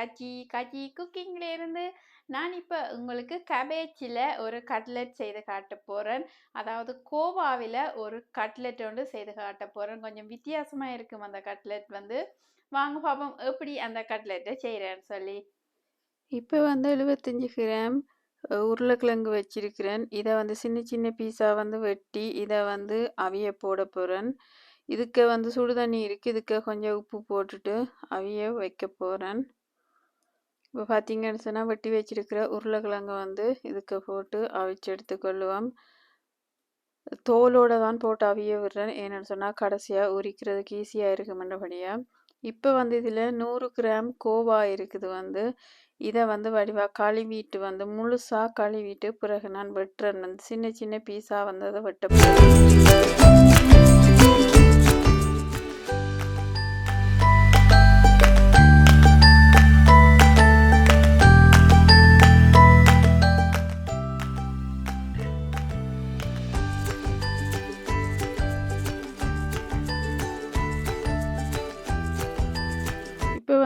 கஜி கஜி குக்கிங்ல இருந்து நான் இப்போ உங்களுக்கு கபேஜில் ஒரு கட்லெட் செய்து காட்ட போகிறேன் அதாவது கோவாவில் ஒரு கட்லெட் ஒன்று செய்து காட்ட போகிறேன் கொஞ்சம் வித்தியாசமாக இருக்கும் அந்த கட்லெட் வந்து. வாங்க பாப்போம். எப்படி அந்த கட்லெட்டை செய்கிறேன்னு சொல்லி. இப்போ வந்து எழுபத்தஞ்சி கிராம் உருளைக்கிழங்கு வச்சிருக்கிறேன். இதை வந்து சின்ன சின்ன பீஸாக வந்து வெட்டி இதை வந்து அவிய போட போகிறேன் இதுக்கு வந்து சுடு தண்ணி இருக்குது இதுக்கு கொஞ்சம் உப்பு போட்டுட்டு அவிய வைக்க போகிறேன் இப்போ பார்த்தீங்கன்னு சொன்னால் வெட்டி வச்சிருக்கிற உருளைக்கிழங்கை வந்து இதுக்கு போட்டு அவிச்சு எடுத்துக்கொள்ளுவோம் தோலோடு தான் போட்டு அவிய விடுறேன். ஏன்னு சொன்னால் கடைசியாக உரிக்கிறதுக்கு ஈஸியாக இருக்குமென்றபடியாக இப்போ வந்து இதில் நூறு கிராம் கோவா இருக்குது வந்து. இதை வந்து வடிவாக கழுவிட்டு வந்து முழுசாக கழுவிட்டு பிறகு நான் வெட்டுறேன். வந்து சின்ன சின்ன பீஸாக வந்து அதை வெட்ட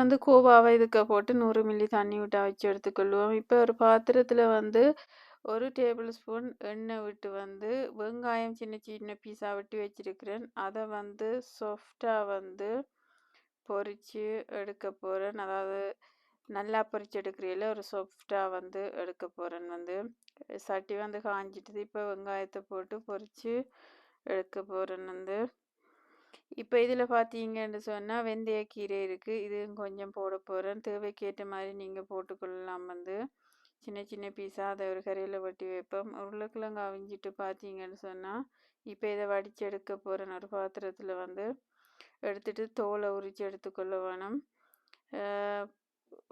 வந்து கோவாவை இதுக்கு போட்டு நூறு மில்லி தண்ணி விட்டு வச்சு எடுத்துக்கொள்வோம். இப்போ ஒரு பாத்திரத்தில் வந்து ஒரு டேபிள் ஸ்பூன் எண்ணெய் விட்டு வந்து வெங்காயம் சின்ன சின்ன பீஸாக வெட்டி வச்சுருக்கிறேன். அதை வந்து சாஃப்டாக வந்து பொரித்து எடுக்க போகிறேன் அதாவது நல்லா பொரிச்சு எடுக்கிறீங்கள ஒரு சாஃப்டாக வந்து எடுக்க போகிறேன் வந்து. சட்டி வந்து காஞ்சிட்டுது. இப்போ வெங்காயத்தை போட்டு பொரித்து எடுக்க போகிறேன் வந்து. இப்போ இதில் பார்த்தீங்கன்னு சொன்னால் வெந்தயக்கீரை இருக்குது இதுவும் கொஞ்சம் போட போகிறேன் தேவைக்கேற்ற மாதிரி நீங்கள் போட்டுக்கொள்ளலாம் வந்து. சின்ன சின்ன பீஸாக அதை ஒரு கரையில் வெட்டி வைப்போம். உருளைக்கிழங்கு அவிஞ்சிட்டு பார்த்தீங்கன்னு சொன்னால் இப்போ இதை வடித்து எடுக்க போகிறேன் ஒரு பாத்திரத்தில் வந்து எடுத்துட்டு தோலை உரித்து எடுத்துக்கொள்ள வேணும்.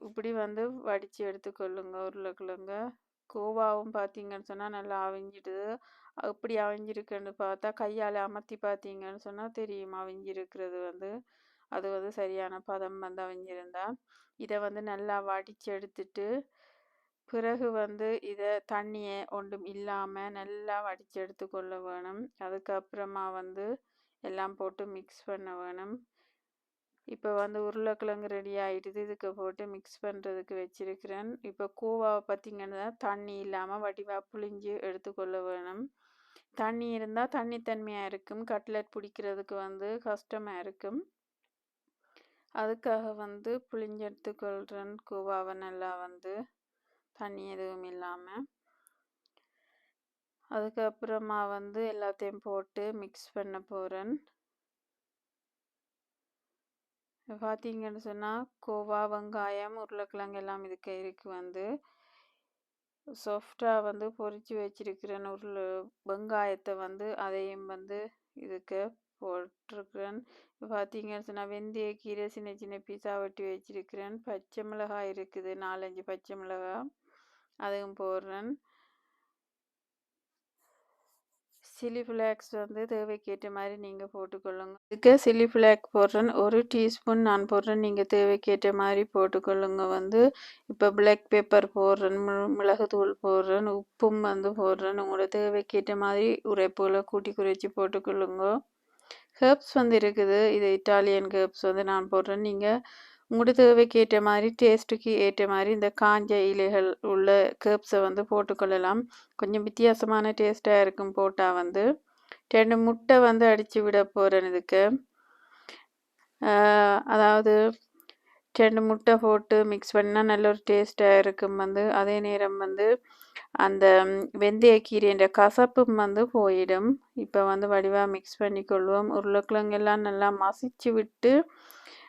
இப்படி வந்து வடித்து எடுத்துக்கொள்ளுங்க உருளைக்கிழங்க. கோவாவும் பார்த்தீங்கன்னு சொன்னால் நல்லா அவிஞ்சிடுது எப்படி அவிஞ்சிருக்குன்னு பார்த்தா கையால் அமர்த்தி பார்த்தீங்கன்னு சொன்னால் தெரியும் அவிஞ்சிருக்கிறது வந்து. அது வந்து சரியான பதம் வந்து அவிஞ்சிருந்தா. இதை வந்து நல்லா வடித்து எடுத்துட்டு பிறகு வந்து இதை தண்ணியை ஒன்றும் இல்லாமல் நல்லா வடித்து எடுத்துக்கொள்ள வேணும். அதுக்கப்புறமா வந்து எல்லாம் போட்டு மிக்ஸ் பண்ண வேணும். இப்போ வந்து உருளைக்கிழங்கு ரெடி ஆகிடுது இதுக்கு போட்டு மிக்ஸ் பண்ணுறதுக்கு வச்சுருக்கிறேன். இப்போ கூவாவை பார்த்திங்கன்னா தண்ணி இல்லாமல் வடிவாக புளிஞ்சு எடுத்துக்கொள்ள வேணும். தண்ணி இருந்தால் தண்ணி தன்மையாக இருக்கும். கட்லெட் பிடிக்கிறதுக்கு வந்து கஷ்டமாக இருக்கும். அதுக்காக வந்து புளிஞ்சு எடுத்துக்கொள்கிறேன் கூவாவை நல்லா வந்து. தண்ணி எதுவும் இல்லாமல் அதுக்கப்புறமா வந்து எல்லாத்தையும் போட்டு மிக்ஸ் பண்ண போகிறேன் பார்த்தீங்கன்னு சொன்னால் கோவா வெங்காயம் உருளைக்கிழங்கு எல்லாம் இதுக்கு கயிறுக்கு வந்து சாஃப்டாக வந்து பொறிச்சு வச்சிருக்கிறேன் உருளை வெங்காயத்தை வந்து அதையும் வந்து இதுக்கு போட்டிருக்கிறேன். பார்த்தீங்கன்னு சொன்னால் வெந்தய கீரை சின்ன சின்ன பீஸா வெட்டி வச்சிருக்கிறேன். பச்சை மிளகாய் இருக்குது நாலஞ்சு பச்சை மிளகாய் அதுவும் போடுறேன். சில்லி ஃப்ளாக்ஸ் வந்து தேவைக்கேற்ற மாதிரி நீங்கள் போட்டுக்கொள்ளுங்க. இதுக்கு சில்லி ஃப்ளாக் போடுறேன். ஒரு டீஸ்பூன் நான் போடுறேன். நீங்கள் தேவைக்கேற்ற மாதிரி போட்டுக்கொள்ளுங்க. வந்து இப்போ பிளாக் பேப்பர் போடுறேன். மி- மிளகுத்தூள் போடுறேன். உப்பும் வந்து போடுறேன். உங்களோட தேவைக்கேற்ற மாதிரி உரைப்புகளை கூட்டி குறைச்சி போட்டுக்கொள்ளுங்க. ஹெர்ப்ஸ் வந்து இருக்குது. இது இட்டாலியன் ஹேர்ப்ஸ் வந்து நான் போடுறேன். நீங்கள் உங்களோட தேவைக்கு ஏற்ற மாதிரி டேஸ்ட்டுக்கு ஏற்ற மாதிரி இந்த காஞ்ச இலைகள் உள்ள கேப்ஸை வந்து போட்டுக்கொள்ளலாம் கொஞ்சம் வித்தியாசமான டேஸ்ட்டாக இருக்கும் போட்டால் வந்து. ரெண்டு முட்டை வந்து அடித்து விட போகிறேன் இதுக்கு. அதாவது ரெண்டு முட்டை போட்டு மிக்ஸ் பண்ணால் நல்ல ஒரு டேஸ்ட்டாக இருக்கும் வந்து. அதே நேரம் வந்து அந்த வெந்தயக்கீரைன்ற கசப்பும் வந்து போயிடும். இப்போ வந்து வடிவாக மிக்ஸ் பண்ணிக்கொள்வோம். உருளைக்கிழங்கு எல்லாம் நல்லா மசிச்சு விட்டு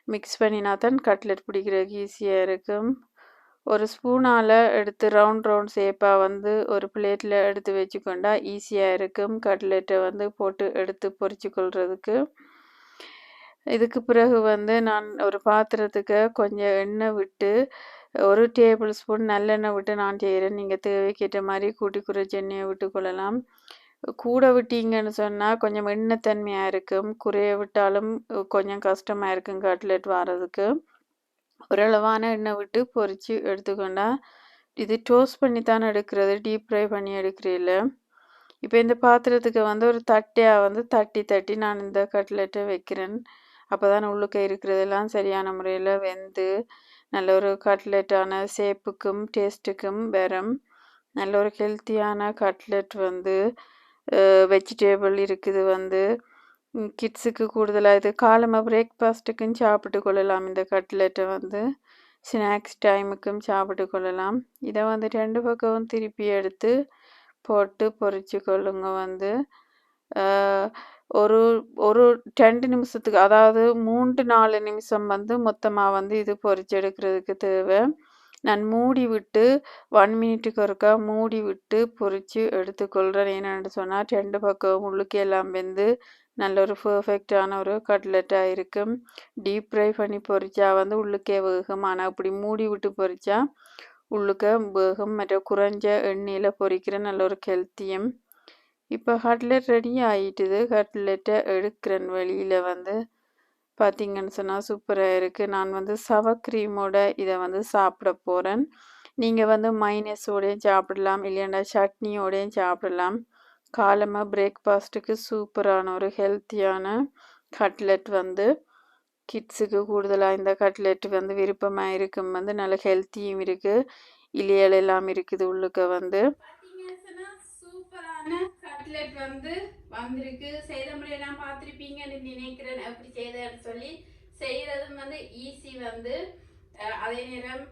மிக்ஸ் பண்ணினா தான் கட்லெட் பிடிக்கிறதுக்கு ஈஸியாக இருக்கும். ஒரு ஸ்பூனால் எடுத்து ரவுண்ட் ரவுண்ட் ஷேப்பாக வந்து ஒரு பிளேட்டில் எடுத்து வச்சுக்கொண்டா ஈஸியாக இருக்கும். கட்லெட்டை வந்து போட்டு எடுத்து பொறிச்சு கொள்றதுக்கு இதுக்கு பிறகு வந்து நான் ஒரு பாத்திரத்துக்கு கொஞ்சம் எண்ணெய் விட்டு ஒரு டேபிள் ஸ்பூன் நல்லெண்ணெய் விட்டு நான் செய்கிறேன் நீங்கள் தேவைக்கேற்ற மாதிரி கூட்டி குறைச்சி எண்ணெயை விட்டு கொள்ளலாம் கூட விட்டீங்கன்னு சொன்னால் கொஞ்சம் எண்ணத்தன்மையாக இருக்கும். குறைய விட்டாலும் கொஞ்சம் கஷ்டமாக இருக்கும் கட்லெட் வர்றதுக்கு ஓரளவான எண்ணெய் விட்டு பொரித்து எடுத்துக்கொண்டா இது டோஸ்ட் பண்ணி தான் எடுக்கிறது டீப் ஃப்ரை பண்ணி எடுக்கிறீல்ல இப்போ இந்த பாத்திரத்துக்கு வந்து ஒரு தட்டையாக வந்து தட்டி தட்டி நான் இந்த கட்லெட்டை வைக்கிறேன். அப்போ தான் உள்ளுக்க இருக்கிறதெல்லாம் சரியான முறையில் வெந்து நல்ல ஒரு கட்லெட்டான சேப்புக்கும் டேஸ்ட்டுக்கும் வரும். நல்ல ஒரு ஹெல்த்தியான கட்லெட் வந்து வெஜிடேபிள் இருக்குது வந்து கிட்ஸுக்கு கூடுதலாக இது காலமாக பிரேக்ஃபாஸ்ட்டுக்கும் சாப்பிட்டு கொள்ளலாம். இந்த கட்லெட்டை வந்து ஸ்நாக்ஸ் டைமுக்கும் சாப்பிட்டு கொள்ளலாம். இதை வந்து ரெண்டு பக்கமும் திருப்பி எடுத்து போட்டு பொறிச்சு கொள்ளுங்க வந்து. ஒரு ஒரு ரெண்டு நிமிஷத்துக்கு அதாவது மூன்று நாலு நிமிஷம் வந்து மொத்தமாக வந்து இது பொரிச்சு எடுக்கிறதுக்கு தேவை. நான் மூடி விட்டு ஒன் மினிட்டுக்கு ஒருக்கா மூடி விட்டு எடுத்துக்கொள்கிறேன் என்னென்னு சொன்னால் ரெண்டு பக்கம் உள்ளுக்கு எல்லாம் வெந்து நல்ல ஒரு பர்ஃபெக்டான ஒரு கட்லெட்டாக இருக்கும். டீப் ஃப்ரை பண்ணி பொரிச்சா வந்து உள்ளுக்கே வேகும். ஆனால் அப்படி மூடி விட்டு பொரிச்சா உள்ளுக்க வேகும். மற்ற குறைஞ்ச எண்ணெயில் பொரிக்கிற நல்ல ஒரு ஹெல்த்தியும் இப்போ கட்லெட் ரெடி ஆகிட்டுது கட்லெட்டை எடுக்கிறேன். வெளியில் வந்து பார்த்தீங்கன்னு சொன்னால் சூப்பராக இருக்குது நான் வந்து சவ க்ரீமோட இதை வந்து சாப்பிட போகிறேன் நீங்கள் வந்து மைனஸோடையும் சாப்பிடலாம் இல்லைன்னா சட்னியோடையும் சாப்பிடலாம். காலமாக பிரேக்ஃபாஸ்ட்டுக்கு சூப்பரான ஒரு ஹெல்த்தியான கட்லெட் வந்து கிட்ஸுக்கு கூடுதலாக இந்த கட்லெட் வந்து விருப்பமாக இருக்கும். வந்து நல்ல ஹெல்த்தியும் இருக்குது இலையல் எல்லாம் இருக்குது உள்ளுக்க வந்து. சூப்பரான கட்லெட் வந்து வந்திருக்கு. செய்த முறையெல்லாம் பார்த்துருப்பீங்கன்னு நினைக்கிறேன். எப்படி செய்தேன்னு சொல்லி செய்கிறதும் வந்து ஈஸி வந்து அதே நேரம்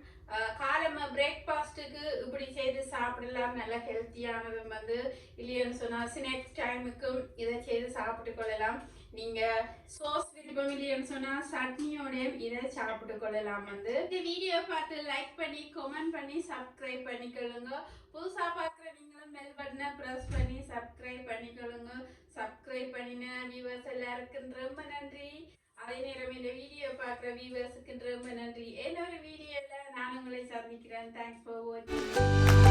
காலமாக பிரேக்ஃபாஸ்ட்டுக்கு இப்படி செய்து சாப்பிடலாம். நல்ல ஹெல்த்தியானதும் வந்து இல்லைன்னு சொன்னால் ஸ்நாக்ஸ் டைமுக்கும் இதை செய்து சாப்பிட்டு கொள்ளலாம். நீங்கள் சோஸ் விருப்பம் இல்லைன்னு சொன்னால் சட்னியோடையும் இதை சாப்பிட்டு கொள்ளலாம் வந்து. இந்த வீடியோ பார்த்து லைக் பண்ணி கமெண்ட் பண்ணி சப்ஸ்கிரைப் பண்ணிக்கொள்ளுங்க. புதுசாக பார்க்குற நீங்களும் பெல் பட்டனை ப்ரெஸ் பண்ணி சப்ஸ்கிரைப் பண்ணிக்கொள்ளுங்க. சப்ஸ்கிரைப் பண்ணின வியூவர்ஸ் எல்லாருக்கும் ரொம்ப நன்றி. அதே நேரம் இந்த வீடியோ பார்க்குற வியூவர்ஸுக்கு ரொம்ப நன்றி. இன்னொரு வீடியோவில் நான் உங்களை சந்திக்கிறேன். தேங்க்ஸ் ஃபார் வாட்சிங்